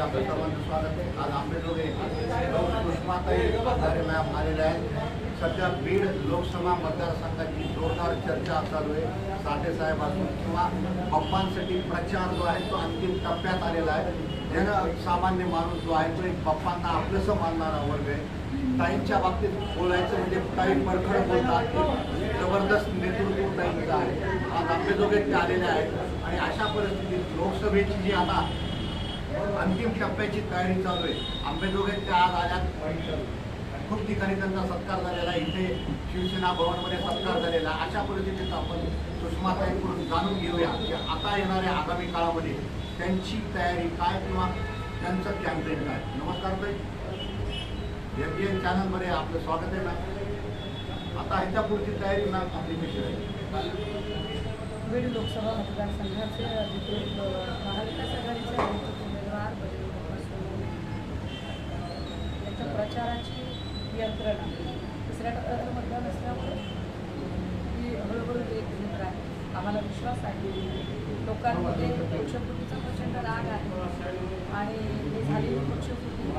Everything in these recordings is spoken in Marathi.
आपलं स्वागत आहे. आज आंबेजोगे सुषमाताई आधारे मॅम आलेल्या आहेत सध्या बीड लोकसभा मतदारसंघाची जोरदार चर्चा चालू आहे. साठे साहेब असून किंवा पप्पांसाठी प्रचार जो आहे तो अंतिम टप्प्यात आलेला आहे. जन सामान्य माणूस जो आहे तो एक पप्पांना आपलंसं मानणारा वर्ग आहे. ताईंच्या बाबतीत बोलायचं म्हणजे ताई परखड बोलतात. जबरदस्त नेतृत्व ताईंचं आहे. आज आंबेजोगाई ते आलेले आहेत. आणि अशा परिस्थितीत लोकसभेची जी आता अंतिम टप्प्याची तयारी चालू आहे आंबेजोगाई त्या आज आल्यात खूप ठिकाणी त्यांचा सत्कार झालेला इथे शिवसेना भवनमध्ये सत्कार झालेला अशा परिस्थितीत आपण सुषमाताईकडून जाणून घेऊया की आता येणाऱ्या आगामी काळामध्ये त्यांची तयारी काय किंवा त्यांचं कॅम्पेन काय. नमस्कार ताई. एम जी एन चॅनलमध्ये आपलं स्वागत आहे मॅम आता ह्याच्या पुढची तयारी मॅम आपली कशी आहे. बीड लोकसभा मतदारसंघाचे अधिकृत महाविकास आघाडीचे अधिकृत उमेदवार बजरंग यांच्या प्रचाराची यंत्रणा. तिसऱ्या टप्प्याचं मतदान असल्यामुळे ही हळूहळू एक घेत राहील. आम्हाला विश्वास आहे. लोकांमध्ये पक्षफुटीचा प्रचंड राग आहे. आणि हे झालेली पक्षफुटी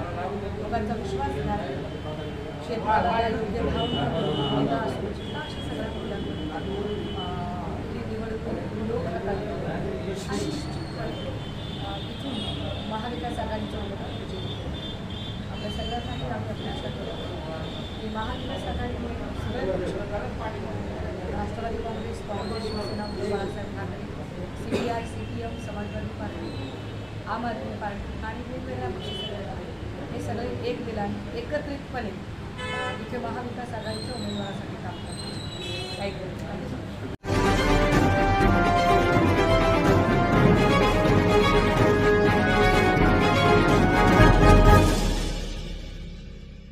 लोकांचा विश्वास नाही. शेतमालाला योग्य भाव महाविकास आघाडीच्या उमेदवार आपल्या सगळ्यांनाही आम्ही अपेक्षा करतो की महाविकास आघाडीने Rashtrawadi Congress Congress Shiv Sena Balasaheb Thackeray C P I C P M Samajwadi party Aam Aadmi party आणि वेगवेगळ्या पक्ष हे सगळे एक दिलाने एकत्रितपणे इथे महाविकास आघाडीचे उमेदवार